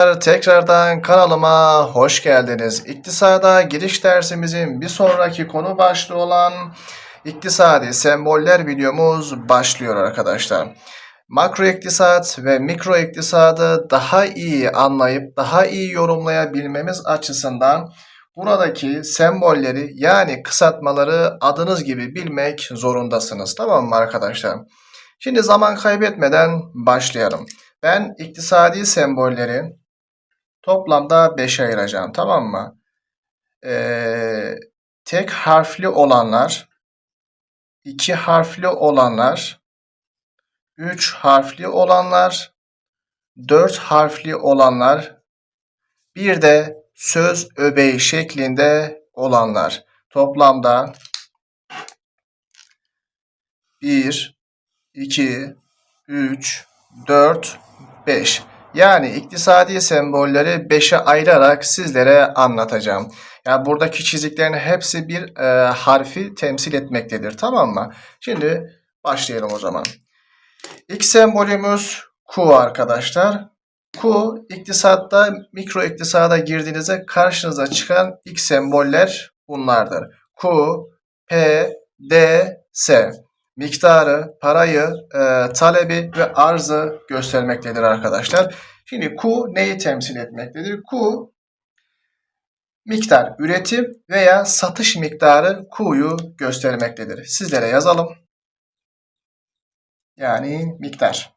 Tekrardan kanalıma hoş geldiniz. İktisada giriş dersimizin bir sonraki konu başlığı olan iktisadi semboller videomuz başlıyor arkadaşlar. Makro iktisat ve mikro iktisadı daha iyi anlayıp daha iyi yorumlayabilmemiz açısından buradaki sembolleri yani kısaltmaları adınız gibi bilmek zorundasınız. Tamam mı arkadaşlar? Şimdi zaman kaybetmeden başlayalım. Ben iktisadi sembolleri toplamda 5'e ayıracağım. Tamam mı? Ee, tek harfli olanlar, iki harfli olanlar, üç harfli olanlar, dört harfli olanlar, bir de söz öbeği şeklinde olanlar. Toplamda 1, 2, 3, 4, 5. Yani iktisadi sembolleri 5'e ayırarak sizlere anlatacağım. Yani buradaki çiziklerin hepsi bir e, harfi temsil etmektedir. Tamam mı? Şimdi başlayalım o zaman. İlk sembolümüz Q arkadaşlar. Q iktisatta mikro iktisada girdiğinizde karşınıza çıkan ilk semboller bunlardır. Q, P, D, S miktarı, parayı, e, talebi ve arzı göstermektedir arkadaşlar. Şimdi Q neyi temsil etmektedir? Q miktar, üretim veya satış miktarı Q'yu göstermektedir. Sizlere yazalım. Yani miktar.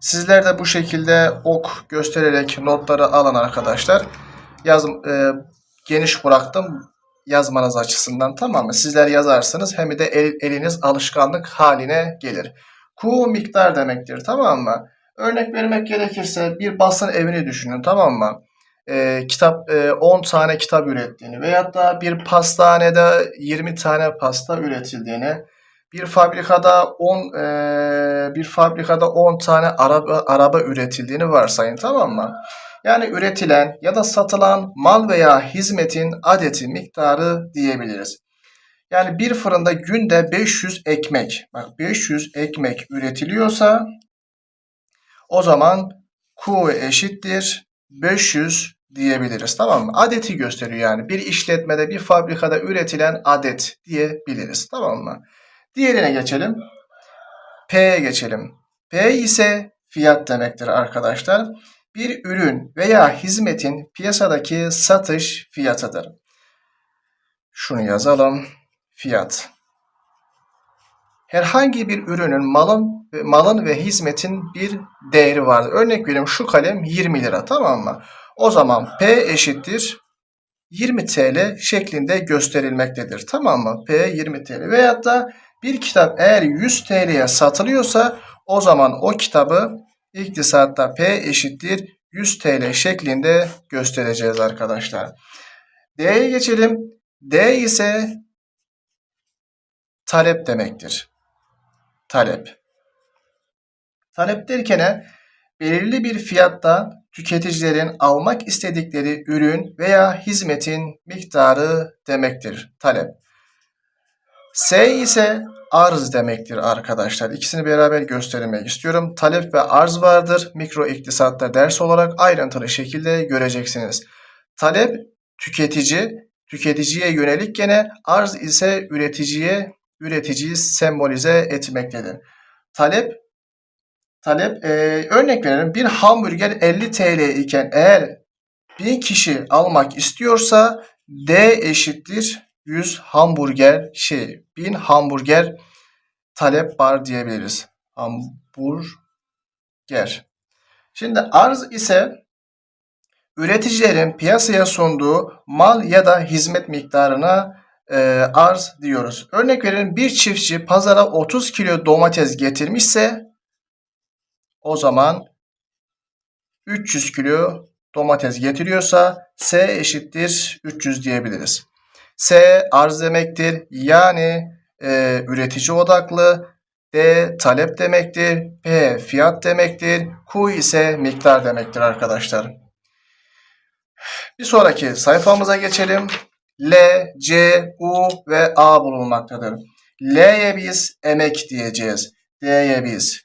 Sizler de bu şekilde ok göstererek notları alın arkadaşlar. Yazım e, geniş bıraktım yazmanız açısından tamam mı? Sizler yazarsınız hem de el, eliniz alışkanlık haline gelir. Q miktar demektir tamam mı? Örnek vermek gerekirse bir basın evini düşünün tamam mı? Ee, kitap e, 10 tane kitap ürettiğini veyahut da bir pastanede 20 tane pasta üretildiğini bir fabrikada 10 e, bir fabrikada 10 tane araba araba üretildiğini varsayın tamam mı? Yani üretilen ya da satılan mal veya hizmetin adeti miktarı diyebiliriz. Yani bir fırında günde 500 ekmek, bak 500 ekmek üretiliyorsa o zaman Q eşittir 500 diyebiliriz. Tamam mı? Adeti gösteriyor yani. Bir işletmede, bir fabrikada üretilen adet diyebiliriz. Tamam mı? Diğerine geçelim. P'ye geçelim. P ise fiyat demektir arkadaşlar bir ürün veya hizmetin piyasadaki satış fiyatıdır. Şunu yazalım. Fiyat. Herhangi bir ürünün malın malın ve hizmetin bir değeri vardır. Örnek vereyim şu kalem 20 lira tamam mı? O zaman P eşittir 20 TL şeklinde gösterilmektedir. Tamam mı? P 20 TL. Veyahut da bir kitap eğer 100 TL'ye satılıyorsa o zaman o kitabı İktisatta P eşittir 100 TL şeklinde göstereceğiz arkadaşlar. D'ye geçelim. D ise talep demektir. Talep. Talep derken belirli bir fiyatta tüketicilerin almak istedikleri ürün veya hizmetin miktarı demektir. Talep. S ise arz demektir arkadaşlar. İkisini beraber göstermek istiyorum. Talep ve arz vardır. Mikro iktisatta ders olarak ayrıntılı şekilde göreceksiniz. Talep tüketici, tüketiciye yönelik gene arz ise üreticiye, üreticiyi sembolize etmektedir. Talep talep e, örnek verelim bir hamburger 50 TL iken eğer bir kişi almak istiyorsa D eşittir 100 hamburger şey 1000 hamburger talep var diyebiliriz. Hamburger. Şimdi arz ise üreticilerin piyasaya sunduğu mal ya da hizmet miktarına e, arz diyoruz. Örnek verelim bir çiftçi pazara 30 kilo domates getirmişse o zaman 300 kilo domates getiriyorsa S eşittir 300 diyebiliriz. S arz demektir. Yani e, üretici odaklı. D talep demektir. P fiyat demektir. Q ise miktar demektir arkadaşlar. Bir sonraki sayfamıza geçelim. L, C, U ve A bulunmaktadır. L'ye biz emek diyeceğiz. D'ye biz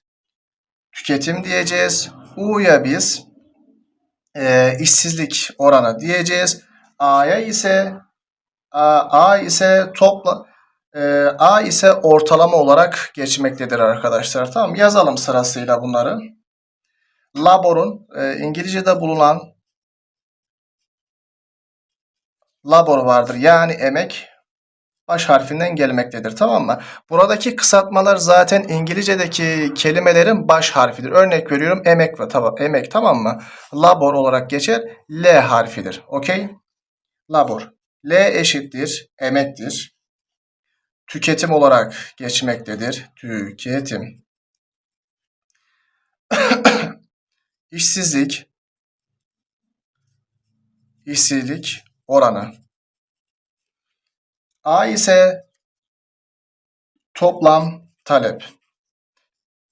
tüketim diyeceğiz. U'ya biz e, işsizlik oranı diyeceğiz. A'ya ise A, ise topla e, A ise ortalama olarak geçmektedir arkadaşlar. Tamam yazalım sırasıyla bunları. Laborun e, İngilizce'de bulunan labor vardır. Yani emek baş harfinden gelmektedir. Tamam mı? Buradaki kısaltmalar zaten İngilizce'deki kelimelerin baş harfidir. Örnek veriyorum emek ve tamam emek tamam mı? Labor olarak geçer. L harfidir. Okey? Labor. L eşittir emektir. Tüketim olarak geçmektedir. Tüketim. İşsizlik. İşsizlik oranı. A ise toplam talep.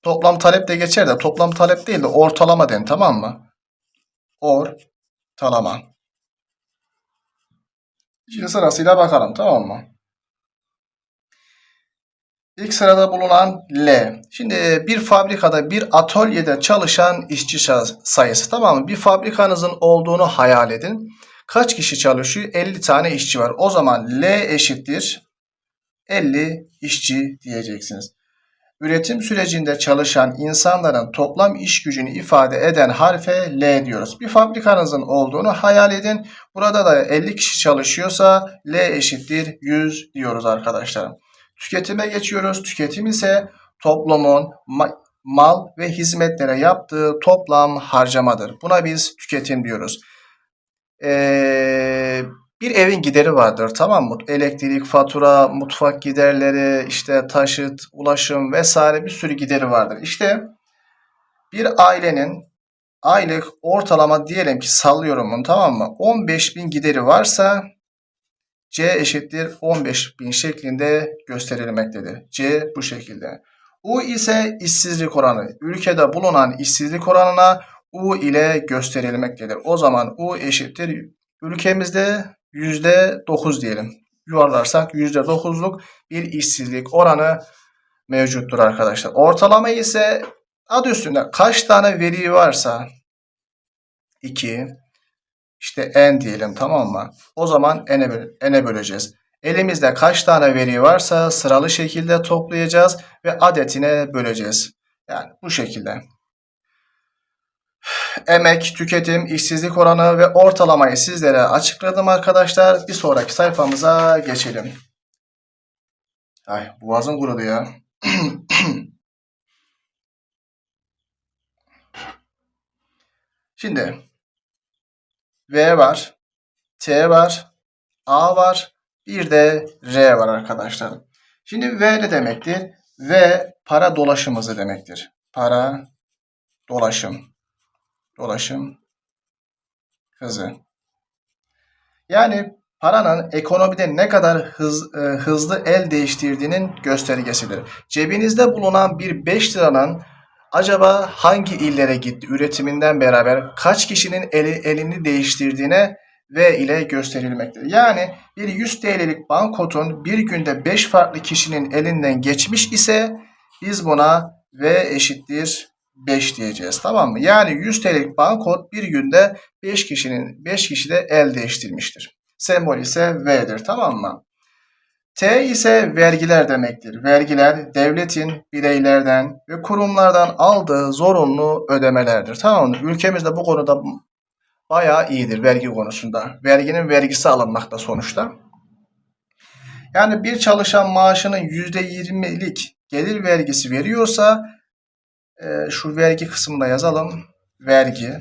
Toplam talep de geçer de toplam talep değil de ortalama den tamam mı? Ortalama. Şimdi sırasıyla bakalım tamam mı? İlk sırada bulunan L. Şimdi bir fabrikada bir atölyede çalışan işçi sayısı tamam mı? Bir fabrikanızın olduğunu hayal edin. Kaç kişi çalışıyor? 50 tane işçi var. O zaman L eşittir 50 işçi diyeceksiniz. Üretim sürecinde çalışan insanların toplam iş gücünü ifade eden harfe L diyoruz. Bir fabrikanızın olduğunu hayal edin. Burada da 50 kişi çalışıyorsa L eşittir 100 diyoruz arkadaşlar. Tüketime geçiyoruz. Tüketim ise toplumun mal ve hizmetlere yaptığı toplam harcamadır. Buna biz tüketim diyoruz. Ee, bir evin gideri vardır tamam mı? Elektrik, fatura, mutfak giderleri, işte taşıt, ulaşım vesaire bir sürü gideri vardır. İşte bir ailenin aylık ortalama diyelim ki sallıyorum bunu tamam mı? 15 bin gideri varsa C eşittir 15 bin şeklinde gösterilmektedir. C bu şekilde. U ise işsizlik oranı. Ülkede bulunan işsizlik oranına U ile gösterilmektedir. O zaman U eşittir ülkemizde %9 diyelim. Yuvarlarsak %9'luk bir işsizlik oranı mevcuttur arkadaşlar. Ortalama ise adı üstünde kaç tane veri varsa 2 işte n diyelim tamam mı? O zaman n'e, n'e böleceğiz. Elimizde kaç tane veri varsa sıralı şekilde toplayacağız ve adetine böleceğiz. Yani bu şekilde emek, tüketim, işsizlik oranı ve ortalamayı sizlere açıkladım arkadaşlar. Bir sonraki sayfamıza geçelim. Ay boğazım kurudu ya. Şimdi V var, T var, A var, bir de R var arkadaşlar. Şimdi V ne demektir? V para dolaşım hızı demektir. Para dolaşım dolaşım hızı. Yani paranın ekonomide ne kadar hız, e, hızlı el değiştirdiğinin göstergesidir. Cebinizde bulunan bir 5 liranın acaba hangi illere gitti üretiminden beraber kaç kişinin eli, elini değiştirdiğine V ile gösterilmektedir. Yani bir 100 TL'lik bankotun bir günde 5 farklı kişinin elinden geçmiş ise biz buna V eşittir 5 diyeceğiz tamam mı? Yani 100 TL'lik bankot bir günde 5 kişinin 5 kişi de el değiştirmiştir. Sembol ise V'dir tamam mı? T ise vergiler demektir. Vergiler devletin bireylerden ve kurumlardan aldığı zorunlu ödemelerdir. Tamam mı? Ülkemizde bu konuda bayağı iyidir vergi konusunda. Verginin vergisi alınmakta sonuçta. Yani bir çalışan maaşının %20'lik gelir vergisi veriyorsa e, şu vergi kısmında yazalım. Vergi.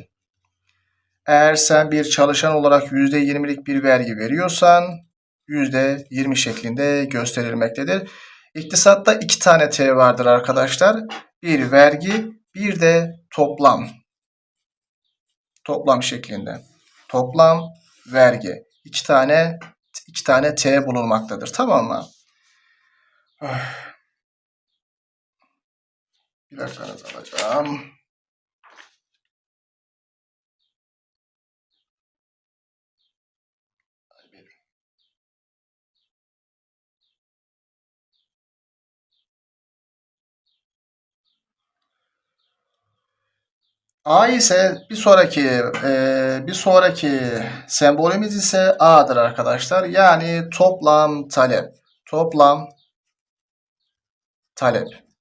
Eğer sen bir çalışan olarak %20'lik bir vergi veriyorsan %20 şeklinde gösterilmektedir. İktisatta iki tane T vardır arkadaşlar. Bir vergi, bir de toplam. Toplam şeklinde. Toplam vergi. İki tane iki tane T bulunmaktadır. Tamam mı? Bir dakikanızı alacağım. A ise bir sonraki e, bir sonraki sembolümüz ise A'dır arkadaşlar. Yani toplam talep. Toplam talep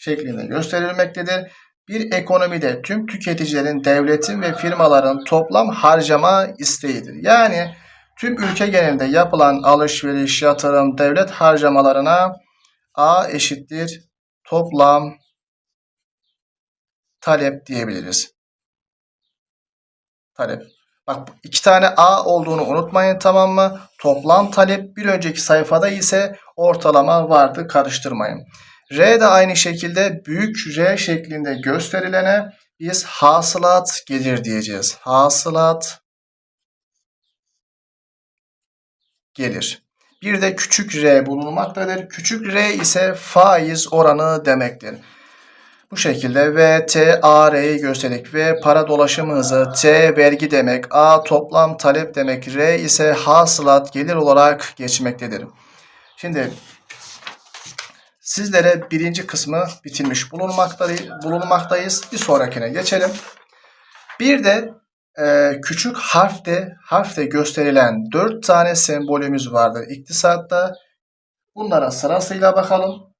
şeklinde gösterilmektedir. Bir ekonomide tüm tüketicilerin, devletin ve firmaların toplam harcama isteğidir. Yani tüm ülke genelinde yapılan alışveriş, yatırım, devlet harcamalarına A eşittir toplam talep diyebiliriz. Talep. Bak iki tane A olduğunu unutmayın tamam mı? Toplam talep bir önceki sayfada ise ortalama vardı karıştırmayın. R de aynı şekilde büyük R şeklinde gösterilene biz hasılat gelir diyeceğiz. Hasılat gelir. Bir de küçük r bulunmaktadır. Küçük r ise faiz oranı demektir. Bu şekilde V, T, A, R'yi gösterdik. V para dolaşım hızı, T vergi demek, A toplam talep demek, R ise hasılat gelir olarak geçmektedir. Şimdi sizlere birinci kısmı bitirmiş bulunmaktayız. Bir sonrakine geçelim. Bir de e, küçük harfte harfte gösterilen dört tane sembolümüz vardır iktisatta. Bunlara sırasıyla bakalım.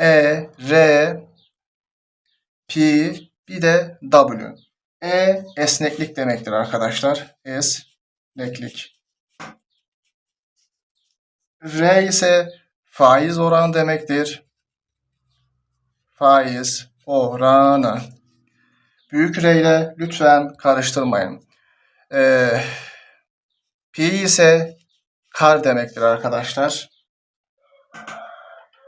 E, R, P, bir de W. E esneklik demektir arkadaşlar. Esneklik. R ise faiz oranı demektir. Faiz oranı. Büyük R ile lütfen karıştırmayın. Ee, P ise kar demektir arkadaşlar.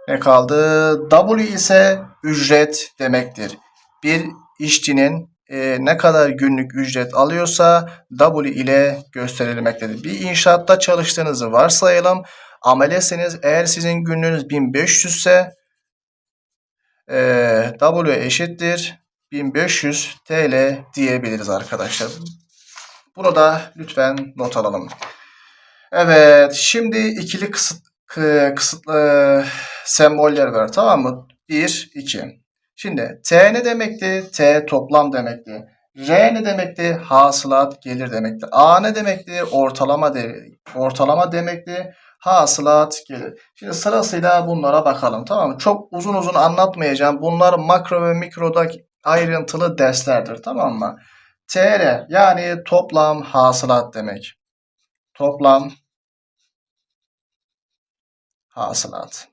Ne kaldı? W ise ücret demektir. Bir işçinin e, ne kadar günlük ücret alıyorsa W ile gösterilmektedir. Bir inşaatta çalıştığınızı varsayalım. Amelesiniz. Eğer sizin günlüğünüz 1500 ise e, W eşittir 1500 TL diyebiliriz arkadaşlar. Bunu da lütfen not alalım. Evet, şimdi ikili kısıt, kısıtlı semboller var tamam mı? 1, 2. Şimdi T ne demekti? T toplam demekti. R ne demekti? Hasılat gelir demekti. A ne demekti? Ortalama de ortalama demekti. Hasılat gelir. Şimdi sırasıyla bunlara bakalım tamam mı? Çok uzun uzun anlatmayacağım. Bunlar makro ve mikroda ayrıntılı derslerdir tamam mı? TR yani toplam hasılat demek. Toplam hasılat.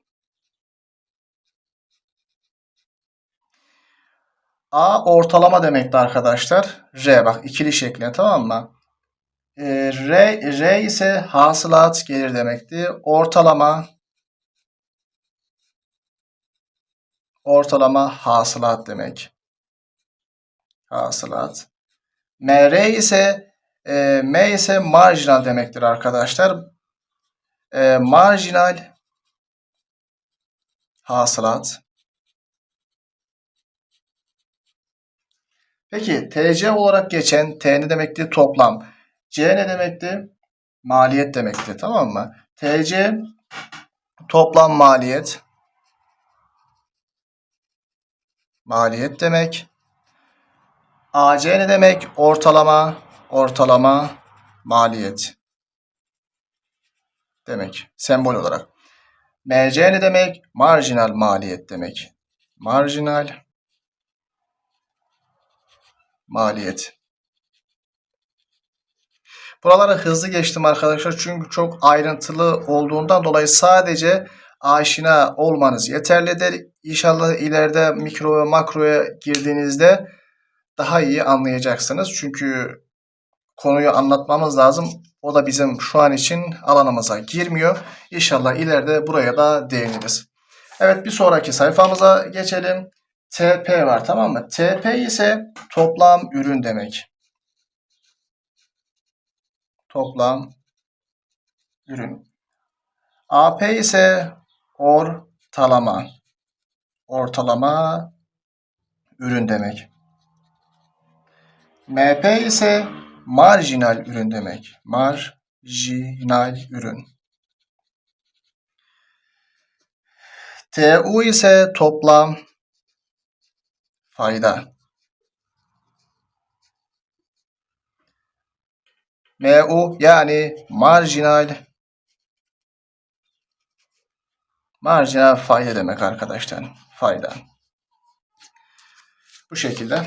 A ortalama demekti arkadaşlar. R bak ikili şeklinde tamam mı? R, R ise hasılat gelir demekti. Ortalama ortalama hasılat demek. Hasılat. MR ise e, M ise marjinal demektir arkadaşlar. E, marjinal hasılat. Peki TC olarak geçen T ne demekti? Toplam. C ne demekti? Maliyet demekti. Tamam mı? TC toplam maliyet. Maliyet demek. AC ne demek? Ortalama, ortalama maliyet demek. Sembol olarak. MC ne demek? Marjinal maliyet demek. Marjinal maliyet. Buraları hızlı geçtim arkadaşlar çünkü çok ayrıntılı olduğundan dolayı sadece aşina olmanız yeterlidir. İnşallah ileride mikro ve makroya girdiğinizde daha iyi anlayacaksınız. Çünkü konuyu anlatmamız lazım. O da bizim şu an için alanımıza girmiyor. İnşallah ileride buraya da değiniriz. Evet bir sonraki sayfamıza geçelim. TP var tamam mı? TP ise toplam ürün demek. Toplam ürün. AP ise ortalama. Ortalama ürün demek. MP ise marjinal ürün demek. Marjinal ürün. TU ise toplam fayda. MU yani marjinal marjinal fayda demek arkadaşlar. Fayda. Bu şekilde.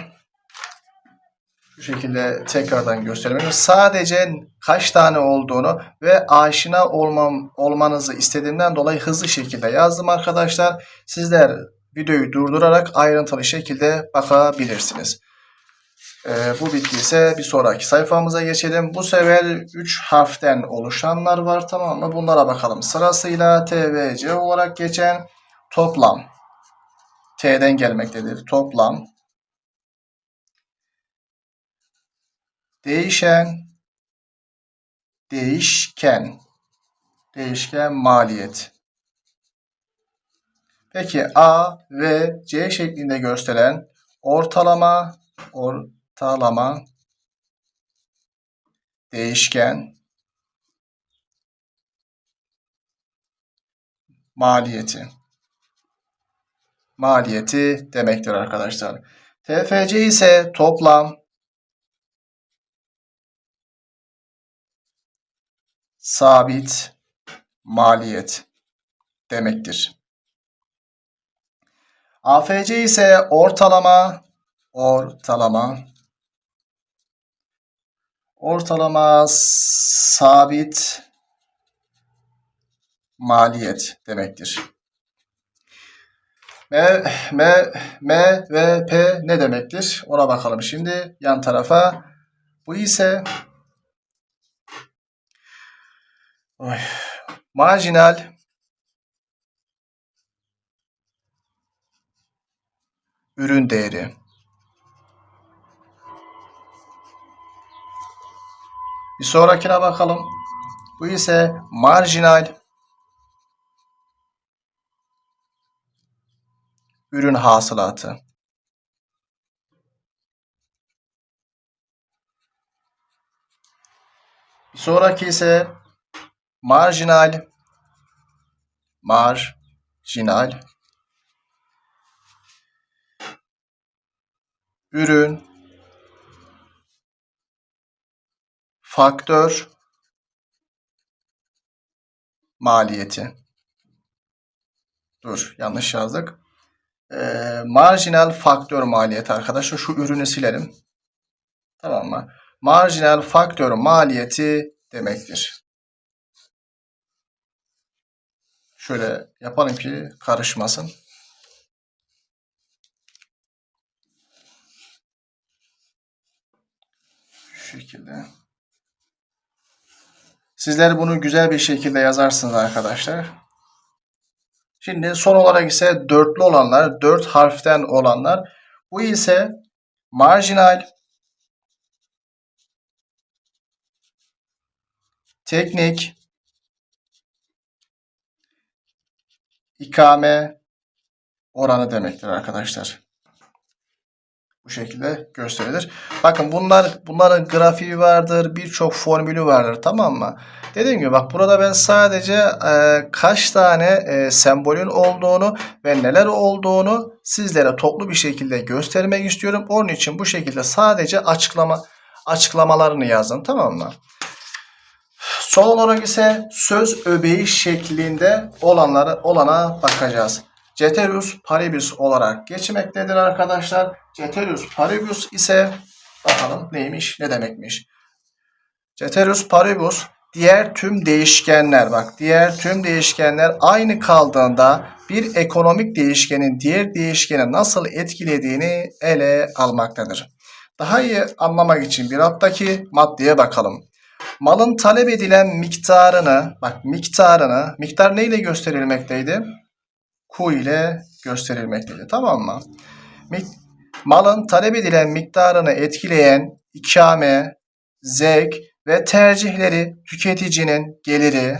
Bu şekilde tekrardan göstereyim. Sadece kaç tane olduğunu ve aşina olmam, olmanızı istediğimden dolayı hızlı şekilde yazdım arkadaşlar. Sizler videoyu durdurarak ayrıntılı şekilde bakabilirsiniz. Ee, bu bittiyse bir sonraki sayfamıza geçelim. Bu sefer 3 harften oluşanlar var tamam mı? Bunlara bakalım. Sırasıyla T ve C olarak geçen toplam. T'den gelmektedir. Toplam. Değişen. Değişken. Değişken maliyet. Peki A ve C şeklinde gösteren ortalama ortalama değişken maliyeti maliyeti demektir arkadaşlar. TFC ise toplam sabit maliyet demektir. AFC ise ortalama ortalama ortalama sabit maliyet demektir. M, M, M ve P ne demektir? Ona bakalım şimdi yan tarafa. Bu ise oy, marjinal ürün değeri. Bir sonrakine bakalım. Bu ise marjinal ürün hasılatı. Bir sonraki ise marjinal marjinal ürün faktör maliyeti. Dur yanlış yazdık. Ee, marjinal faktör maliyeti arkadaşlar. Şu ürünü silelim. Tamam mı? Marjinal faktör maliyeti demektir. Şöyle yapalım ki karışmasın. Şu şekilde. Sizler bunu güzel bir şekilde yazarsınız arkadaşlar. Şimdi son olarak ise dörtlü olanlar, dört harften olanlar. Bu ise marjinal, teknik, ikame oranı demektir arkadaşlar. Bu şekilde gösterilir. Bakın bunlar bunların grafiği vardır, birçok formülü vardır tamam mı? Dediğim gibi bak burada ben sadece e, kaç tane e, sembolün olduğunu ve neler olduğunu sizlere toplu bir şekilde göstermek istiyorum. Onun için bu şekilde sadece açıklama açıklamalarını yazın tamam mı? Son olarak ise söz öbeği şeklinde olanlara olana bakacağız. Ceterius paribus olarak geçmektedir arkadaşlar. Ceterius paribus ise bakalım neymiş, ne demekmiş. Ceterius paribus diğer tüm değişkenler bak diğer tüm değişkenler aynı kaldığında bir ekonomik değişkenin diğer değişkene nasıl etkilediğini ele almaktadır. Daha iyi anlamak için bir alttaki maddeye bakalım. Malın talep edilen miktarını, bak miktarını, miktar neyle gösterilmekteydi? Q ile gösterilmektedir. Tamam mı? Malın talep edilen miktarını etkileyen ikame, zevk ve tercihleri tüketicinin geliri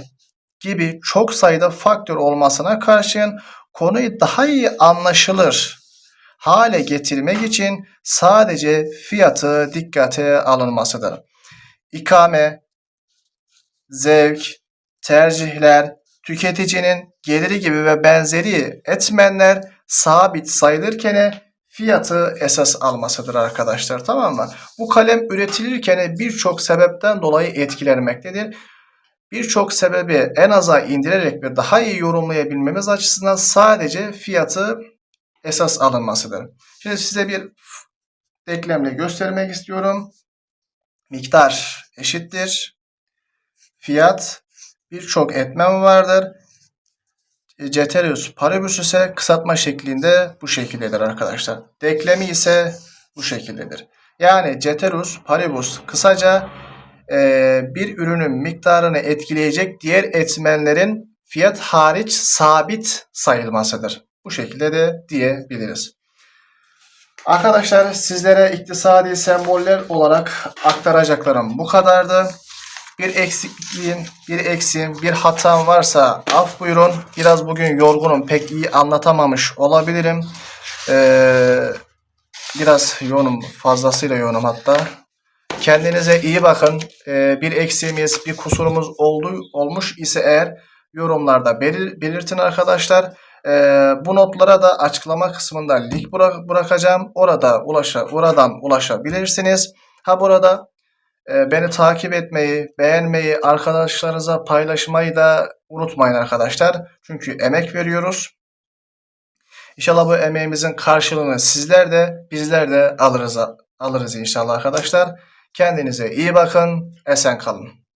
gibi çok sayıda faktör olmasına karşın konuyu daha iyi anlaşılır hale getirmek için sadece fiyatı dikkate alınmasıdır. İkame, zevk, tercihler tüketicinin geliri gibi ve benzeri etmenler sabit sayılırken fiyatı esas almasıdır arkadaşlar tamam mı? Bu kalem üretilirken birçok sebepten dolayı etkilenmektedir. Birçok sebebi en aza indirerek ve daha iyi yorumlayabilmemiz açısından sadece fiyatı esas alınmasıdır. Şimdi size bir denklemle göstermek istiyorum. Miktar eşittir. Fiyat birçok etmen vardır. E, Ceterius paribus ise kısaltma şeklinde bu şekildedir arkadaşlar. Denklemi ise bu şekildedir. Yani ceterus paribus kısaca e, bir ürünün miktarını etkileyecek diğer etmenlerin fiyat hariç sabit sayılmasıdır. Bu şekilde de diyebiliriz. Arkadaşlar sizlere iktisadi semboller olarak aktaracaklarım bu kadardı. Bir eksikliğin, bir eksiğim, bir hatam varsa af buyurun. Biraz bugün yorgunum, pek iyi anlatamamış olabilirim. Ee, biraz yoğunum, fazlasıyla yoğunum hatta. Kendinize iyi bakın. Ee, bir eksiğimiz, bir kusurumuz oldu, olmuş ise eğer yorumlarda belir- belirtin arkadaşlar. Ee, bu notlara da açıklama kısmında link bırak- bırakacağım. Orada ulaşa, oradan ulaşabilirsiniz. Ha burada beni takip etmeyi, beğenmeyi, arkadaşlarınıza paylaşmayı da unutmayın arkadaşlar. Çünkü emek veriyoruz. İnşallah bu emeğimizin karşılığını sizler de bizler de alırız alırız inşallah arkadaşlar. Kendinize iyi bakın, esen kalın.